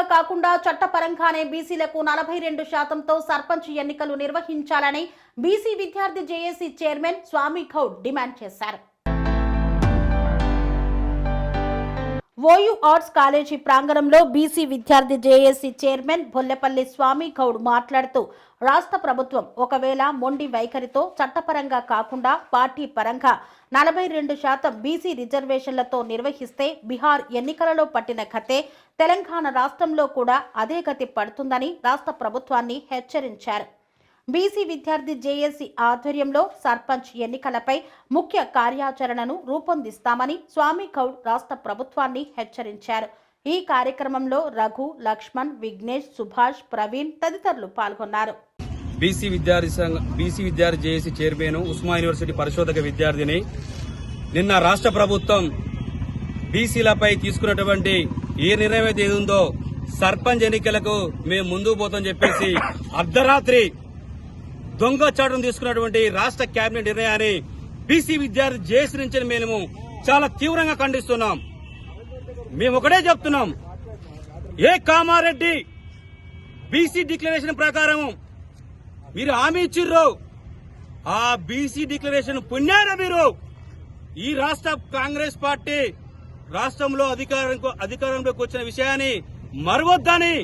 పరంగా కాకుండా చట్టపరంగానే బీసీలకు నలభై రెండు శాతంతో సర్పంచ్ ఎన్నికలు నిర్వహించాలని బీసీ విద్యార్థి JAC chairman Swamy Goud demand చేశారు. ఓయూ ఆర్ట్స్ కాలేజీ ప్రాంగణంలో బీసీ విద్యార్థి జేఏసీ చైర్మన్ బొల్లెపల్లి స్వామి గౌడ్ మాట్లాడుతూ రాష్ట్ర ప్రభుత్వం ఒకవేళ మొండి వైఖరితో చట్టపరంగా కాకుండా పార్టీ పరంగా నలభై రెండు శాతం బీసీ రిజర్వేషన్లతో నిర్వహిస్తే బీహార్ ఎన్నికలలో పట్టిన కథే తెలంగాణ రాష్ట్రంలో కూడా అదే గతి పడుతుందని రాష్ట్ర ప్రభుత్వాన్ని హెచ్చరించారు. బీసీ విద్యార్థి జేఏసీ ఆధ్వర్యంలో సర్పంచ్ ఎన్నికలపై ముఖ్య కార్యాచరణను రూపొందిస్తామని స్వామి గౌడ్ రాష్ట్ర ప్రభుత్వాన్ని హెచ్చరించారు. ఈ కార్యక్రమంలో రఘు లక్ష్మణ్ విఘ్నేష్ సుభాష్ ప్రవీణ్ తదితరులు పాల్గొన్నారు. బీసీ విద్యార్థి సంఘ బీసీ విద్యార్థి జేఏసీ చైర్మన్ ఉస్మా యూనివర్సిటీ పరిశోధక విద్యార్థిని నిన్న రాష్ట్ర ప్రభుత్వం బీసీలపై తీసుకున్నటువంటి ఏ నిర్ణయం అయితే ఉందో సర్పంచ్ ఎన్నికలకు మేము ముందుకు పోతాం చెప్పేసి అర్ధరాత్రి దొంగ చాటును తీసుకున్నటువంటి రాష్ట్ర కేబినెట్ నిర్ణయాన్ని బీసీ విద్యార్థి జేఏసీ నుంచి మేము చాలా తీవ్రంగా ఖండిస్తున్నాం. మేము ఒకటే చెప్తున్నాం. ఏ కామారెడ్డి బీసీ డిక్లరేషన్ ప్రకారం మీరు హామీ ఇచ్చిర్రు ఆ బీసీ డిక్లరేషన్ పుణ్యారా మీరు ఈ రాష్ట్ర కాంగ్రెస్ పార్టీ రాష్ట్రంలో అధికారం అధికారంలోకి వచ్చిన విషయాన్ని మరవద్దని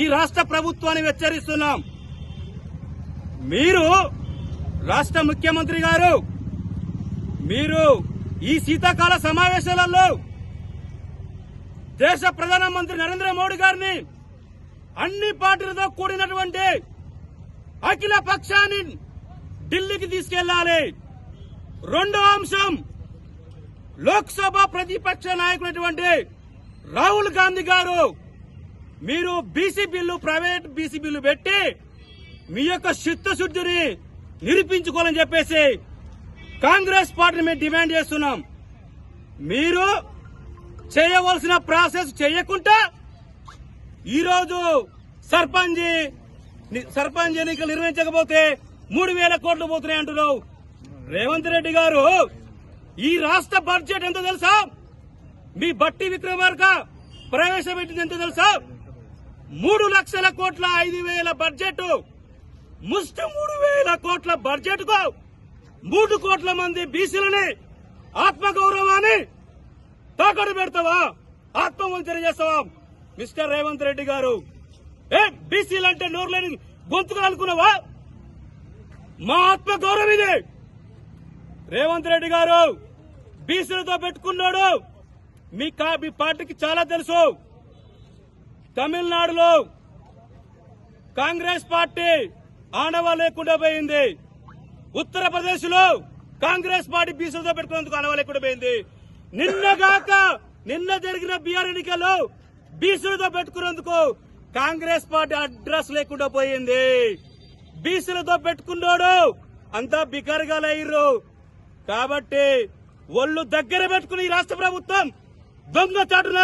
ఈ రాష్ట్ర ప్రభుత్వాన్ని హెచ్చరిస్తున్నాం. మీరు రాష్ట్ర ముఖ్యమంత్రి గారు మీరు ఈ శీతాకాల సమావేశాలలో దేశ ప్రధానమంత్రి నరేంద్ర మోడీ గారిని అన్ని పార్టీలతో కూడినటువంటి అఖిల పక్షాన్ని ఢిల్లీకి తీసుకెళ్ళాలి రెండో అంశం లోక్సభ ప్రతిపక్ష నాయకుడైనటువంటి రాహుల్ గాంధీ గారు మీరు BC bill private BC bill పెట్టి మీ యొక్క చిత్తశుద్ధిని నిరూపించుకోవాలని చెప్పేసి కాంగ్రెస్ పార్టీని మేము డిమాండ్ చేస్తున్నాం. మీరు చేయవలసిన ప్రాసెస్ చేయకుండా ఈరోజు సర్పంచ్ సర్పంచ్ ఎన్నికలు నిర్వహించకపోతే మూడు వేల కోట్లు పోతున్నాయి అంటున్నావు. రేవంత్ రెడ్డి గారు ఈ రాష్ట్ర బడ్జెట్ ఎంతో తెలుసా? మీ బట్టి విక్రమార్క ప్రవేశపెట్టింది ఎంతో తెలుసా? మూడు లక్షల కోట్ల ఐదు వేల బడ్జెట్ ముష్టి మూడు వేల కోట్ల బడ్జెట్కు మూడు కోట్ల మంది బీసీలని ఆత్మగౌరవాన్ని తాకట్టు పెడతావా? ఆత్మవంచన చేస్తావా మిస్టర్ రేవంత్ రెడ్డి గారు. ఏ బీసీలు అంటే నోరు లేని అనుకున్నావా? మా ఆత్మగౌరవం ఇది. రేవంత్ రెడ్డి గారు బీసీలతో పెట్టుకున్నాడు. మీ కా- మీ పార్టీకి చాలా తెలుసు. తమిళనాడులో కాంగ్రెస్ పార్టీ ఆనవా లేకుండా పోయింది. ఉత్తరప్రదేశ్లో కాంగ్రెస్ పార్టీ బీసీలతో పెట్టుకునేందుకు ఆనవా లేకుండా పోయింది. నిన్నగాక నిన్న జరిగిన బీఆర్ ఎన్నికల్లో బీసీలతో పెట్టుకున్నందుకు కాంగ్రెస్ పార్టీ అడ్రస్ లేకుండా పోయింది. బీసీలతో పెట్టుకున్నాడు అంతా బికరగాలయ్యారు కాబట్టి ఒళ్ళు దగ్గర పెట్టుకుని ఈ రాష్ట్ర ప్రభుత్వం దొంగ చాటున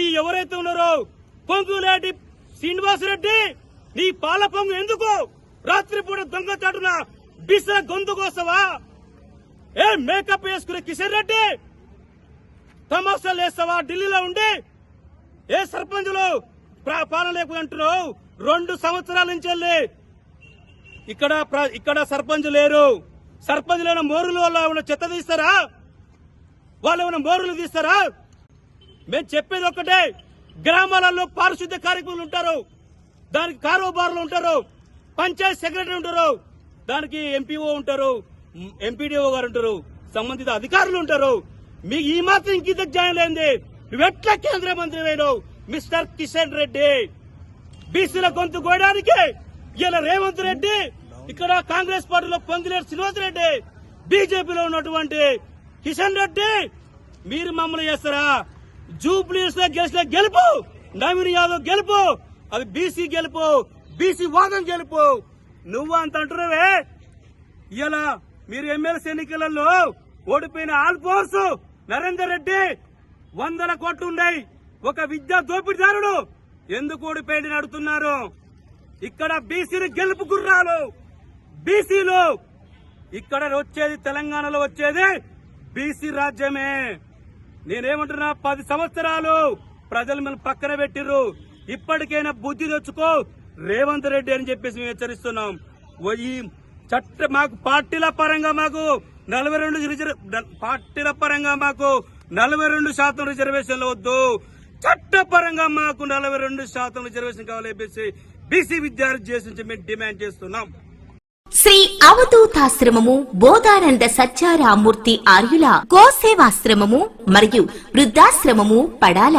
ఈ ఎవరైతే ఉన్నారో పొంగులేటి శ్రీనివాసరెడ్డి నీ పాల ఎందుకు? రాత్రిపూట దొంగచాటున బిసర గొంతు కోసవా? ఏ మేకప్ వేసుకునే కిషన్ రెడ్డి? తమాషాలు వేస్తావా ఢిల్లీలో ఉండి? ఏ సర్పంచులు పాలన లేకుండా అంటున్నావు? రెండు సంవత్సరాల నుంచి వెళ్ళి ఇక్కడ ప్ర- ఇక్కడ సర్పంచ్ లేరు. సర్పంచ్ లేని మోరులు వల్ల ఉన్న చెత్త తీస్తారా? వాళ్ళు ఏమైనా మోరులు తీస్తారా? మేము చెప్పేది ఒక్కటే గ్రామాలలో పారిశుద్ధ్య కార్యక్రమాలు ఉంటారు. దానికి కారోబార్లు ఉంటారు పంచాయత్ సెక్రటరీ ఉంటారు దానికి ఎంపీఓ ఉంటారు ఎంపీడీఓ గారు ఉంటారు సంబంధిత అధికారులు ఉంటారు. మీకు ఈ మాత్రం ఇంకింత జాయిన్ అయింది నువ్వెట్లా కేంద్ర మంత్రి అయినావు మిస్టర్ కిషన్ రెడ్డి? బీసీల గొంతు కోయడానికి ఇలా రేవంత్ రెడ్డి ఇక్కడ కాంగ్రెస్ పార్టీలో పొంగిలేరు శ్రీనివాస్ రెడ్డి బీజేపీలో ఉన్నటువంటి కిషన్ రెడ్డి. మీరు మమ్మల్ని చేస్తారా? జూబ్లీస్ గెలిచిన గెలుపు నవీన్ యాదవ్ గెలుపు అది బీసీ గెలుపు బీసీ వాదం గెలుపు. నువ్వు అంత అంటున్నావే? ఇలా మీరు ఎమ్మెల్సీ ఎన్నికలలో ఓడిపోయిన ఆల్ఫోన్స్ నరేందర్ రెడ్డి వందల కోట్లు ఉన్నాయి. ఒక విద్యా దోపిడీదారుడు ఎందుకు ఓడిపోయింది అడుగుతున్నారు? ఇక్కడ బీసీలు గెలుపు గుర్రాలు. బీసీలు ఇక్కడ వచ్చేది తెలంగాణలో వచ్చేది బీసీ రాజ్యమే. నేనేమంటున్నా పది సంవత్సరాలు ప్రజలు మిమ్మల్ని పక్కన పెట్టిర్రు. ఇప్పటికైనా బుద్ధి తెచ్చుకో. రేవంత్ రెడ్డి అని చెప్పేసి మేము హెచ్చరిస్తున్నాం. ఈ చట్ట మాకు పార్టీల పరంగా మాకు నలభై రెండు పార్టీల పరంగా మాకు నలభై రెండు శాతం రిజర్వేషన్లు వద్దు. చట్టపరంగా మాకు నలభై రెండు శాతం రిజర్వేషన్ కావాలి చెప్పేసి బీసీ విద్యార్థి చేసి మేము డిమాండ్ చేస్తున్నాం. శ్రీ అవధూతాశ్రమము బోధానంద సత్యారామూర్తి ఆర్యుల గోసేవాశ్రమము మరియు వృద్ధాశ్రమము పడాల.